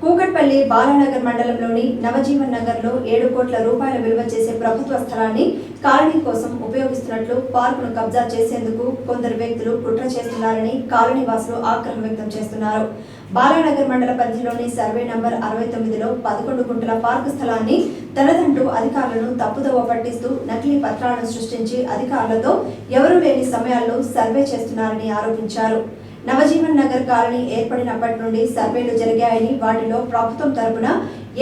కూకట్పల్లి బాలానగర్ మండలంలోని నవజీవన్ నగర్లో ఏడు కోట్ల రూపాయల విలువ చేసే ప్రభుత్వ స్థలాన్ని కాలనీ కోసం ఉపయోగిస్తున్నట్లు పార్కును కబ్జా చేసేందుకు కొందరు వ్యక్తులు కుట్ర చేస్తున్నారని కాలనీ వాసులు ఆగ్రహం వ్యక్తం చేస్తున్నారు. బాలానగర్ మండల పరిధిలోని సర్వే నంబర్ అరవై తొమ్మిదిలో పదకొండు గుంటల పార్కు స్థలాన్ని తనదంటూ అధికారులను తప్పుదోవ పట్టిస్తూ నకిలీ పత్రాలను సృష్టించి అధికారులతో ఎవరూ లేని సమయాల్లో సర్వే చేస్తున్నారని ఆరోపించారు. నవజీవన్ నగర్ కాలనీ ఏర్పడినప్పటి నుండి సర్వేలు జరిగాయని వాటిలో ప్రభుత్వం తరపున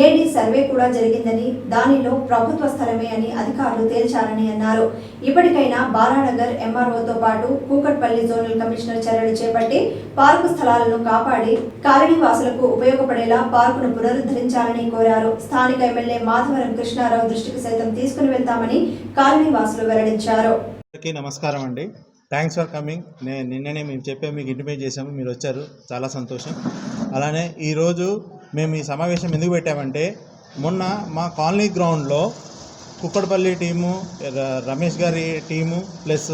ఏడీ సర్వే కూడా జరిగిందని దానిలో ప్రభుత్వ స్థలమే అని అధికారులు తేల్చారని అన్నారు. ఇప్పటికైనా బాలానగర్ ఎంఆర్ఓతో పాటు కూకట్పల్లి జోనల్ కమిషనర్ చర్యలు చేపట్టి పార్కు స్థలాలను కాపాడి కాలనీ వాసులకు ఉపయోగపడేలా పార్కును పునరుద్ధరించాలని కోరారు. స్థానిక ఎమ్మెల్యే మాధవరం కృష్ణారావు దృష్టికి సైతం తీసుకుని వెళ్తామని కాలనీ వాసులు వెల్లడించారు నమస్కారం అండి. థ్యాంక్స్ ఫర్ కమింగ్ నేను నిన్ననే మేము చెప్పే మీకు ఇంటిమేట్ చేసాము మీరు వచ్చారు. చాలా సంతోషం. అలానే ఈరోజు మేము ఈ సమావేశం ఎందుకు పెట్టామంటే మొన్న మా కాలనీ గ్రౌండ్లో కుక్కడపల్లి టీము రమేష్ గారి టీము ప్లస్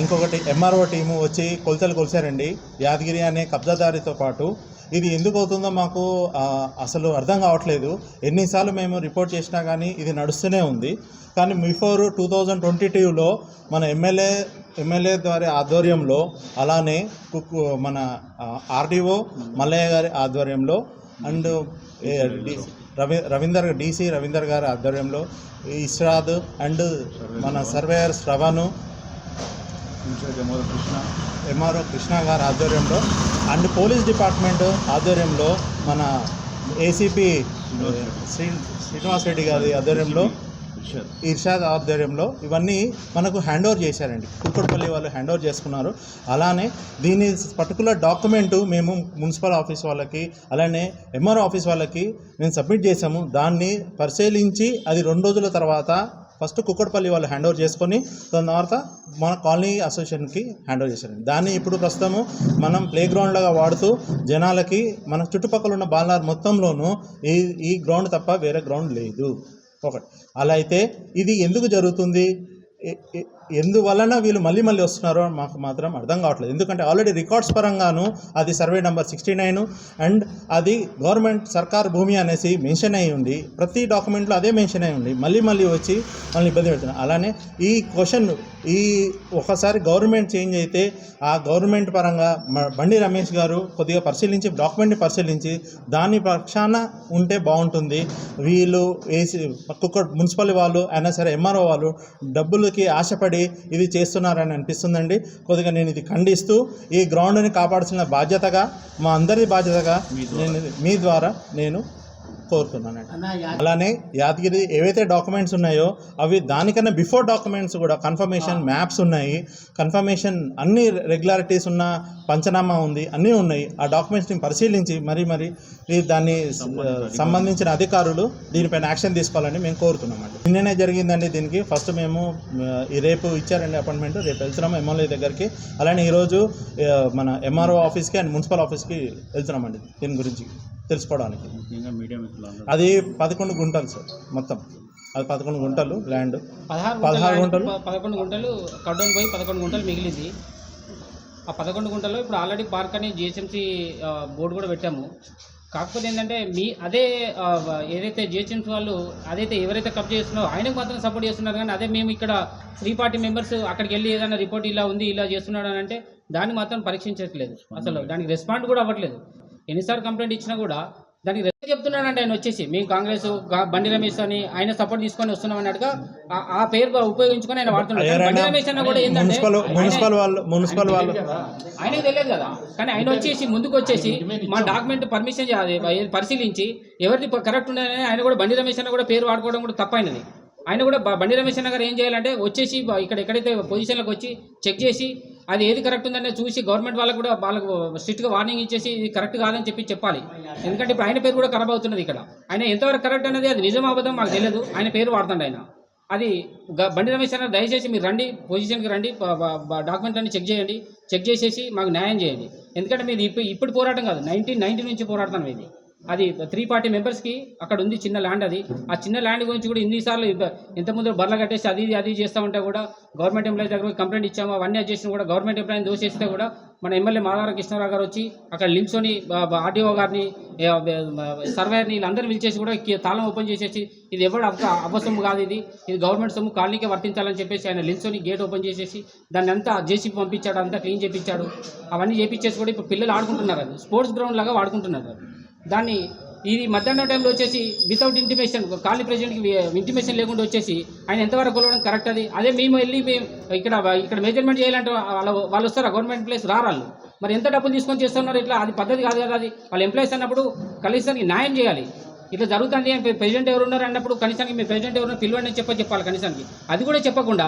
ఇంకొకటి ఎంఆర్ఓ టీము వచ్చి కొలతలు కొలిచారండి యాదగిరి అనే కబ్జాదారితో పాటు. ఇది ఎందుకు అవుతుందో మాకు అసలు అర్థం కావట్లేదు. ఎన్నిసార్లు మేము రిపోర్ట్ చేసినా కానీ ఇది నడుస్తూనే ఉంది. కానీ బిఫోర్ టూ థౌజండ్ ట్వంటీ టూలో మన ఎమ్మెల్యే ఎమ్మెల్యే ద్వారా ఆధ్వర్యంలో అలానే కుక్కు మన ఆర్డీఓ మల్లయ్య గారి ఆధ్వర్యంలో అండ్ రవి రవీందర్ డీసీ రవీందర్ గారి ఆధ్వర్యంలో ఇస్రాద్ అండ్ మన సర్వేయర్ శ్రవణు ఎంఆర్ఓ కృష్ణ గారి ఆధ్వర్యంలో అండ్ పోలీస్ డిపార్ట్మెంట్ ఆధ్వర్యంలో మన ఏసీపీ శ్రీ శ్రీనివాస్ రెడ్డి గారి ఆధ్వర్యంలో ఇర్షాద్ ఆధ్వర్యంలో ఇవన్నీ మనకు హ్యాండ్ ఓవర్ చేశారండి. కుక్కడపల్లి వాళ్ళు హ్యాండ్ ఓవర్ చేసుకున్నారు. అలానే దీని పర్టికులర్ డాక్యుమెంటు మేము మున్సిపల్ ఆఫీస్ వాళ్ళకి అలానే ఎంఆర్ఓ ఆఫీస్ వాళ్ళకి మేము సబ్మిట్ చేసాము దాన్ని పరిశీలించి అది రెండు రోజుల తర్వాత ఫస్ట్ కుక్కడపల్లి వాళ్ళు హ్యాండ్ ఓవర్ చేసుకొని దాని తర్వాత మన కాలనీ అసోసియేషన్కి హ్యాండ్ ఓవర్ చేశారండి. దాన్ని ఇప్పుడు ప్రస్తుతము మనం ప్లే గ్రౌండ్లాగా వాడుతూ జనాలకి మన చుట్టుపక్కల ఉన్న బాలనార్ మొత్తంలోనూ ఈ ఈ గ్రౌండ్ తప్ప వేరే గ్రౌండ్ లేదు. ఒకటి అలా అయితే ఇది ఎందుకు జరుగుతుంది? ఎందువలన వీళ్ళు మళ్ళీ మళ్ళీ వస్తున్నారో మాకు మాత్రం అర్థం కావట్లేదు. ఎందుకంటే ఆల్రెడీ రికార్డ్స్ పరంగాను అది survey number sixty nine and అది గవర్నమెంట్ సర్కార్ భూమి అనేసి మెన్షన్ అయి ఉంది ప్రతి డాక్యుమెంట్లో అదే మెన్షన్ అయి ఉంది మళ్ళీ మళ్ళీ వచ్చి మనల్ని ఇబ్బంది పెడుతున్నారు. అలానే ఈ క్వశ్చన్ ఈ ఒకసారి గవర్నమెంట్ చేంజ్ అయితే ఆ గవర్నమెంట్ పరంగా బండి రమేష్ గారు కొద్దిగా పరిశీలించి డాక్యుమెంట్ని పరిశీలించి దాని పక్షాన ఉంటే బాగుంటుంది. వీళ్ళు ఏసీ ఒక్కొక్క మున్సిపల్ వాళ్ళు అయినా సరే ఎంఆర్ఓ వాళ్ళు డబ్బులకి ఆశపడి ఇది చేస్తున్నారని అనిపిస్తుందండి. కొద్దిగా నేను ఇది ఖండిస్తూ ఈ గ్రౌండ్ని కాపాడాల్సిన బాధ్యతగా మా అందరి బాధ్యతగా నేను మీ ద్వారా నేను కోరుతున్నానండి. అలానే యాదగిరి ఏవైతే డాక్యుమెంట్స్ ఉన్నాయో అవి దానికన్నా బిఫోర్ డాక్యుమెంట్స్ కూడా కన్ఫర్మేషన్ మ్యాప్స్ ఉన్నాయి. కన్ఫర్మేషన్ అన్ని రెగ్యులారిటీస్ ఉన్న పంచనామా ఉంది అన్నీ ఉన్నాయి. ఆ డాక్యుమెంట్స్ని పరిశీలించి మరి మరి దాన్ని సంబంధించిన అధికారులు. దీనిపైన యాక్షన్ తీసుకోవాలని మేము కోరుతున్నామండి. నిన్ననే జరిగిందండి దీనికి. ఫస్ట్ మేము ఈ రేపు ఇచ్చారండి అపాయింట్మెంట్. రేపు వెళ్తున్నాము ఎమ్మెల్యే దగ్గరికి. అలానే ఈరోజు మన ఎంఆర్ఓ ఆఫీస్కి అండ్ మున్సిపల్ ఆఫీస్కి వెళ్తున్నామండి దీని గురించి. తెలుసుకోవడానికి. అది పదకొండు గుంటలు సార్ మొత్తం. అది పదకొండు గుంటలు ల్యాండ్. పదహారు పదహారు గుంటలు. పదకొండు గుంటలు కడ్డౌన్ పోయి పదకొండు గుంటలు మిగిలింది. ఆ పదకొండు గుంటల్లో ఇప్పుడు ఆల్రెడీ పార్క్ అని జిహెచ్ఎంసీ బోర్డు కూడా పెట్టాము. కాకపోతే ఏంటంటే మీ అదే ఏదైతే జిహెచ్ఎంసీ వాళ్ళు అదైతే ఎవరైతే కప్ చేస్తున్నారో ఆయనకు మాత్రం సపోర్ట్ చేస్తున్నారు కానీ అదే మేము ఇక్కడ త్రీ పార్టీ మెంబర్స్ అక్కడికి వెళ్ళి ఏదైనా రిపోర్ట్ ఇలా ఉంది ఇలా చేస్తున్నాడు అని అంటే దాన్ని మాత్రం పరీక్షించట్లేదు. అసలు దానికి రెస్పాండ్ కూడా అవ్వట్లేదు. ఎన్నిసార్లు కంప్లైంట్ ఇచ్చినా కూడా దానికి రెస్పాండ్ చెప్తున్నాడంటే ఆయన వచ్చేసి. మేము కాంగ్రెస్ బండి రమేష్ అని ఆయన సపోర్ట్ తీసుకొని వస్తున్నాం అన్నట్టుగా ఆ- పేరు ఉపయోగించుకొని ఆయన వాడుతున్నాడు. బండి రమేష్ అన్న కూడా ఏంటంటే మున్సిపల్ వాళ్ళు మున్సిపల్ వాళ్ళు. ఆయనకు తెలియదు కదా. కానీ ఆయన వచ్చేసి ముందుకు వచ్చేసి మా డాక్యుమెంట్ పర్మిషన్ పరిశీలించి ఎవరిది కరెక్ట్ ఉన్నదని ఆయన కూడా బండి రమేష్ అన్న కూడా పేరు వాడుకోవడం కూడా తప్పైనది. ఆయన కూడా బండి రమేష్ అన్న గారు ఏం చేయాలంటే వచ్చేసి ఇక్కడ ఎక్కడైతే పొజిషన్లకు వచ్చి చెక్ చేసి అది ఏది కరెక్ట్ ఉందనే చూసి గవర్నమెంట్ వాళ్ళకు కూడా వాళ్ళకు స్ట్రిక్ట్గా వార్నింగ్ ఇచ్చేసి ఇది కరెక్ట్ కాదని చెప్పి చెప్పాలి. ఎందుకంటే ఇప్పుడు ఆయన పేరు కూడా ఖరాబ్ అవుతున్నది ఇక్కడ. ఆయన ఎంతవరకు కరెక్ట్ అనేది అది నిజం అబద్ధం మాకు తెలియదు ఆయన పేరు వాడుతుంది ఆయన. అది గ- బండి రమేష్ అన్న దయచేసి మీరు రండి పొజిషన్కి రండి డాక్యుమెంట్ అన్ని చెక్ చేయండి. చెక్ చేసేసి మాకు న్యాయం చేయండి. ఎందుకంటే మీది ఇప్పుడు ఇప్పుడు పోరాటం కాదు నైన్టీన్ నైన్టీ నుంచి పోరాడుతున్నాం ఇది. అది త్రీ పార్టీ మెంబర్స్కి అక్కడ ఉంది చిన్న ల్యాండ్ అది. ఆ చిన్న ల్యాండ్ గురించి కూడా ఇన్నిసార్లు ఇంత ఇంతకుముందు బర్ల కట్టేసి అది ఇది అది చేస్తూ ఉంటే కూడా గవర్నమెంట్ ఎంప్లాయీ దగ్గర కంప్లైంట్ ఇచ్చాము. అవన్నీ అది చేసినా కూడా గవర్నమెంట్ ఎంప్లాయీని దోషిస్తే కూడా మన ఎమ్మెల్యే మాధార కృష్ణారావు గారు వచ్చి అక్కడ నిల్చొని ఆర్డీఓ గారిని సర్వేయర్ని వీళ్ళందరినీ పిలిచేసి కూడా తాళం ఓపెన్ చేసేసి ఇది ఎవరు అబ్బ కాదు ఇది. ఇది గవర్నమెంట్ సొమ్ము కాలనీకే వర్తించాలని చెప్పేసి ఆయన నిల్చొని గేట్ ఓపెన్ చేసేసి దాన్ని అంతా జేసీపీ పంపించాడు అంతా క్లీన్ చేపించాడు. అవన్నీ చేపించేసి కూడా ఇప్పుడు పిల్లలు ఆడుకుంటున్నారు అది. స్పోర్ట్స్ గ్రౌండ్ లాగా వాడుకుంటున్నారు దాన్ని ఇది మధ్యాహ్నం టైంలో వచ్చేసి వితౌట్ ఇంటిమేషన్ ఖాళీ ప్రెసిడెంట్కి ఇంటిమేషన్ లేకుండా వచ్చేసి ఆయన ఎంతవరకు కొలవడం కరెక్ట్ అది? అదే మేము వెళ్ళి మేము ఇక్కడ ఇక్కడ మెజర్మెంట్ చేయాలంటే వాళ్ళ వాళ్ళు వస్తారా? గవర్నమెంట్ ప్లేస్ రారాళ్ళు మరి ఎంత డబ్బులు తీసుకొని చేస్తున్నారు ఇట్లా? అది పద్ధతి కాదు కదా అది. వాళ్ళు ఎంప్లాయీస్ అన్నప్పుడు కనీసానికి న్యాయం చేయాలి. ఇట్లా జరుగుతుంది అని ప్రెసిడెంట్ ఎవరున్నారు అన్నప్పుడు కనీసానికి మీ ప్రెసిడెంట్ ఎవరు పిలవండి చెప్పి చెప్ప చెప్పాలి కనీసానికి. అది కూడా చెప్పకుండా